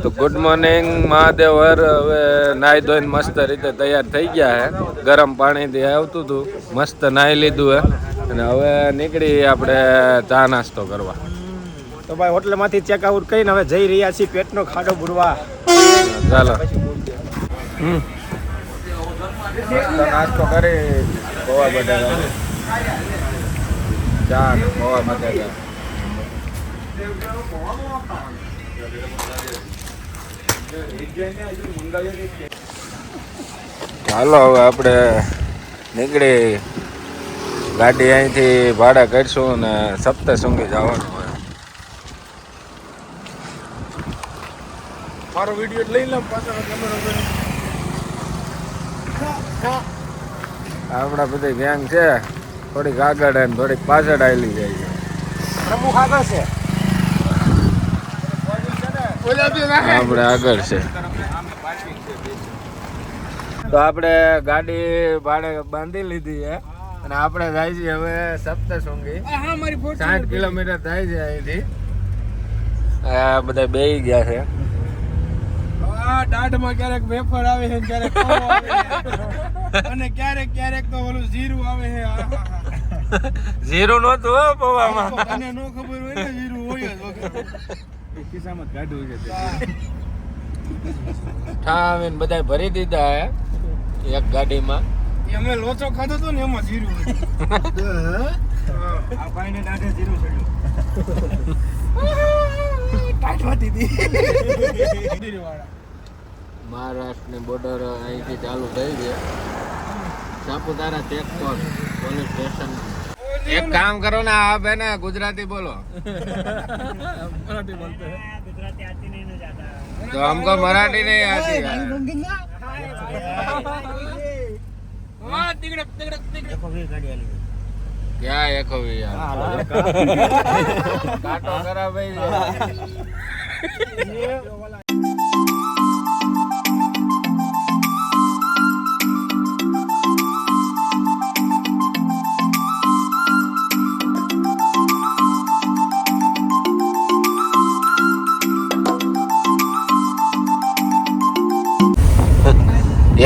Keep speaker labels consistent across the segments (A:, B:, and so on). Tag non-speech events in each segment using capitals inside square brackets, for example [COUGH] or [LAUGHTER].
A: તો good morning Mahadev. હર હવે નાહી ધોઈને મસ્ત રીતે તૈયાર થઈ ગયા હે. ગરમ પાણીથી આવતું હતું. મસ્ત નાહી લીધું હે. અને હવે નીકળી આપણે ચા નાસ્તો કરવા.
B: તો ભાઈ હોટલમાંથી ચેક આઉટ કરીને હવે જઈ રહ્યા છીએ પેટનો ખાડો ભૂરવા.
A: ચાલો. નાસ્તો કરી ગોવા બટાકા ચા પૌવા બટાકા હાલો હવે આપણે નીકળી. ગાડી અહીંથી ભાડા કરીશું ને સપ્તશૃંગી જવાનું હોય.
B: મારો વીડિયો લઈ લો પાછળ
A: આપણા બધી ગેંગ છે. થોડીક આગળ અને થોડીક પાછળ આવેલી જાય છે.
B: પ્રમુખ આગળ છે.
A: આપણે આગળ છે. તો આપણે ગાડી ભાડે બાંધી લીધી છે. અને આપણે જાય છે હવે સપ્તશૃંગી.
B: હા મારી
A: સાઠ કિલોમીટર થાય છે અહીંથી. આ બધા બે ગયા છે.
B: આ દાઢમાં ક્યારેક વેફર આવે છે ક્યારેક. અને ક્યારેક ક્યારેક તો ઓલું જીરું આવે છે. [LAUGHS]
A: જીરું નહોતું પવામાં.
B: તને નો ખબર હોય ને જીરું હોય જ. ખિસ્સામાં કાઢવું છે તે.
A: ઠામીને બધા ભરી દીધા હે એક ગાડીમાં
B: અમે લોચો ખાધો તો ને એમાં જીરું. આ ભાઈને દાઢે જીરું ચડ્યું.
A: મહારાષ્ટ્રની બોર્ડર અહીંથી ચાલુ થઈ છે સાપુતારા ચેકપોસ્ટ પોલીસ સ્ટેશન એક કામ કરો ને આ બેને ગુજરાતી બોલો
B: મરાઠી બોલતે હૈ.
A: તો हमको मराठी नहीं आती है
B: હા, તીકડક, તીકડક, તીકડક.
A: क्या एक हो गई यार काटो करा भाई एसी बंद बारी बंद कर दे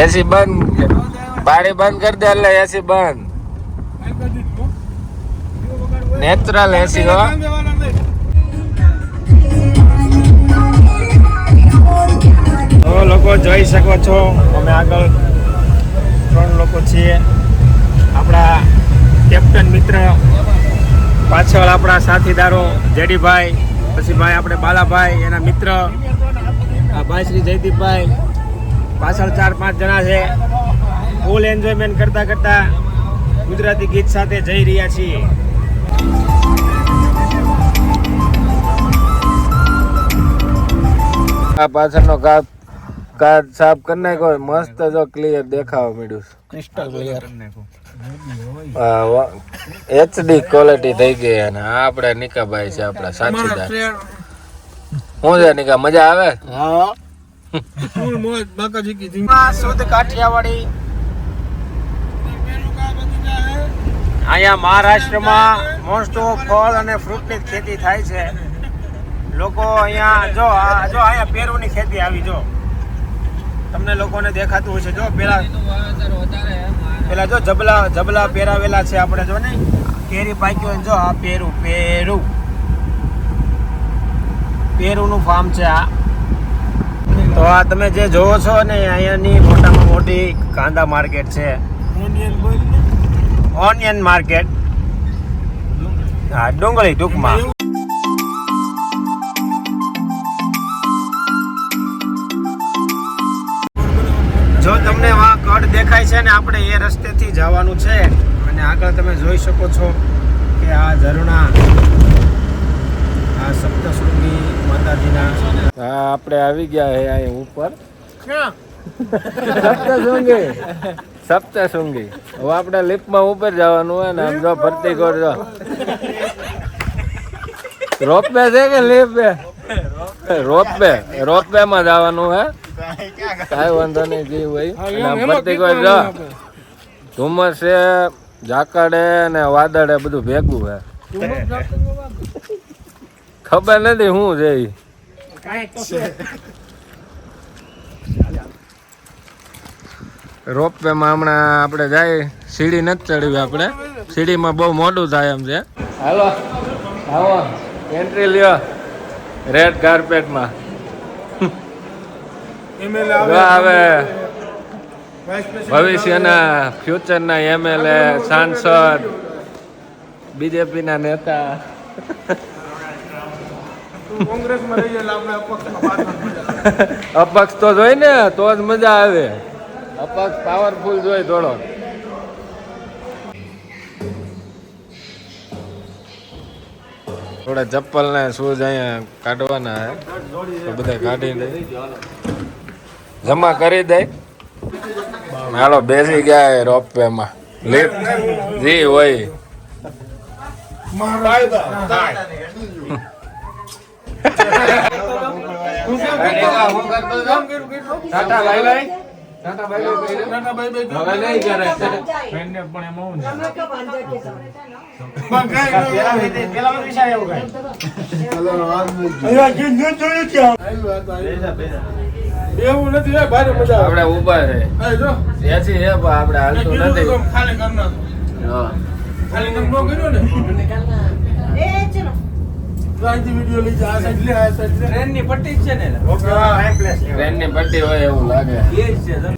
A: એસી બંધ. પાણી
B: બંધ કરી દે
A: એટલે એસી બંધ.
B: નેચરલ એસી, હો. તો લોકો જોઈ શકો છો, અમે આગળ ત્રણ લોકો છીએ. આપણા કેપ્ટન મિત્ર, પાછળ આપણા સાથીદારો, જેડીભાઈ, પછી ભાઈ, આપણે બાલાભાઈ, એના મિત્ર ભાઈ શ્રી જયદીપભાઈ પાછળ ચાર પાંચ જણા છે. ફૂલ એન્જોયમેન્ટ કરતા કરતા ગુજરાતી ગીત સાથે જઈ રહ્યા છીએ.
A: આ પાછળનો કાપ કાચ સાફ કરી નાખ્યો મસ્ત જો ક્લિયર દેખાવા મળ્યું
B: ક્રિસ્ટલ ક્લિયર
A: એચડી ક્વોલિટી થઈ ગઈ અને આપણે નિકાભાઈ છે આપણા સાથીદાર શું છે નિકા મજા આવે?
B: હા. અહીંયા મહારાષ્ટ્રમાં મોસ્ટ ઓફ ફળ અને ફ્રૂટની ખેતી થાય છે. લોકો અહીંયા જો જો અહીંયા પેરુની ખેતી આવી, જો. તમને લોકોને દેખાતું હશે, જો, પેલા પેલા જો જબલા જબલા પેરાવેલા છે આપણે, જો ને કેરી પાક્યો જો, આ પેરું પેરું. પેરુનું ફાર્મ છે આ. તો આ તમે જે જોવો છો ને અહીંયાની મોટામાં મોટી કાંદા માર્કેટ છે. ઓનિયન માર્કેટ હા ડુંગળી ટૂંકમાં. જો તમને આ કડ દેખાય છે ને આપણે એ રસ્તેથી જવાનું છે. અને આગળ તમે જોઈ શકો છો કે આ ઝરણા આ સપ્તશૃંગી
A: હા આપણે આવી ગયા હે અહીં ઉપર. સપ્તશૃંગી. સપ્તશૃંગી. હવે આપણે લિફ્ટમાં ઉપર જવાનું હોય ને આમ જો ફરતી કરજો. જો રોપવે છે કે લિફ્ટ રોપવે. રોપવે માં જવાનું હે. કાંઈ વાંધો નહીં જે હોય ફરતી કરજો. ધુમ્મસ છે ઝાકડે ને વાદળે બધું ભેગું હે. ખબર નથી શું છે ઈ.
B: કાંઈક રોપ વે
A: માં હમણાં આપણે જાય સીડી નથી ચડવી આપણે. સીડીમાં બહુ મોડું થાય એમ છે. હાલો આવો એન્ટ્રી લ્યો રેડ કાર્પેટમાં આવે. ભવિષ્યના ફ્યુચરના એમએલએ સાંસદ બીજેપીના નેતા.
C: કોંગ્રેસમાં રહી એટલે આપણે અપક્ષમાં [LAUGHS]
A: અપક્ષ તો જોઈ ને તો જ મજા આવે. અપક્ષ પાવરફુલ જોઈ થોડો. થોડા ચપ્પલ ને શૂઝ અહીંયા કાઢવાના હે. તો બધા કાઢી દે. જમા કરી દે. હાલો બેસી ગયા રોપવે માં લિફ્ટ જી હોય. કરે
C: એવું નથી હે, ભારે મજા
A: આપણે ઊભા છે
C: એ
A: છે પણ આપણે હાલતું નથી
C: ખાલી કરી નાખો.
A: હા.
C: ખાલી ન કર્યો ને તો અહીંથી વીડિયો લઈ જા આ સાઈડ લે આ સાઈડ લે.
B: ટ્રેનની પટ્ટી છે ને
C: ઓકે હા
A: ટ્રેનની પટ્ટી હોય એવું લાગે.
B: એ જ છે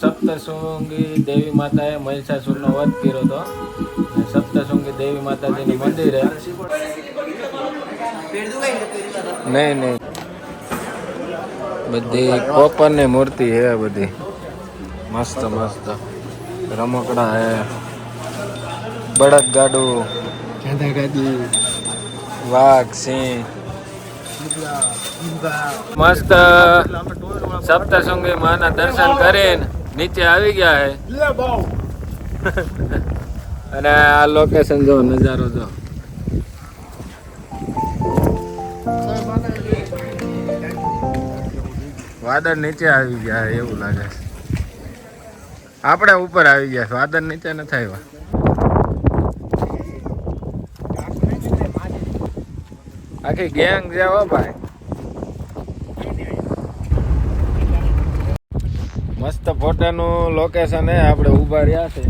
A: સપ્તશૃંગી દેવી માતાએ મહિષાસુરનો વધ કર્યો હતો. સપ્તશૃંગી દેવી માતાજીનું મંદિર નહીં નહીં. બધી કોપરની મૂર્તિ હે બધી. મસ્ત મસ્ત. રમકડા હે બળદ ગાડું. વાઘ સિંહ. મસ્ત. સપ્તશૃંગી માના દર્શન કરીને નીચે આવી ગયા હે [LAUGHS] અને આ લોકેશન જો નજારો જો. વાદળ નીચે આવી ગયા એવું લાગે છે. આપણે ઉપર આવી ગયા છે વાદળ નીચે નથી આવ્યા. આખી ગેંગ જાવ ભાઈ. મસ્ત ફોટાનું લોકેશન હે આપણે ઊભા રહ્યા છે.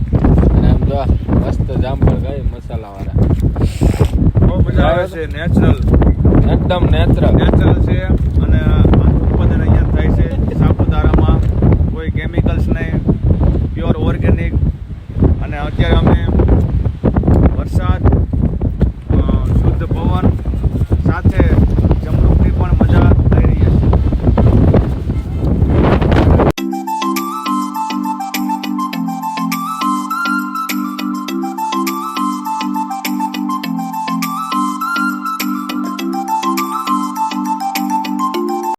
A: અને આમ જો મસ્ત જામફળ ગઈ મસાલા વાળા
D: બહુ મજા આવે છે નેચરલ
A: એકદમ નેચરલ
D: નેચરલ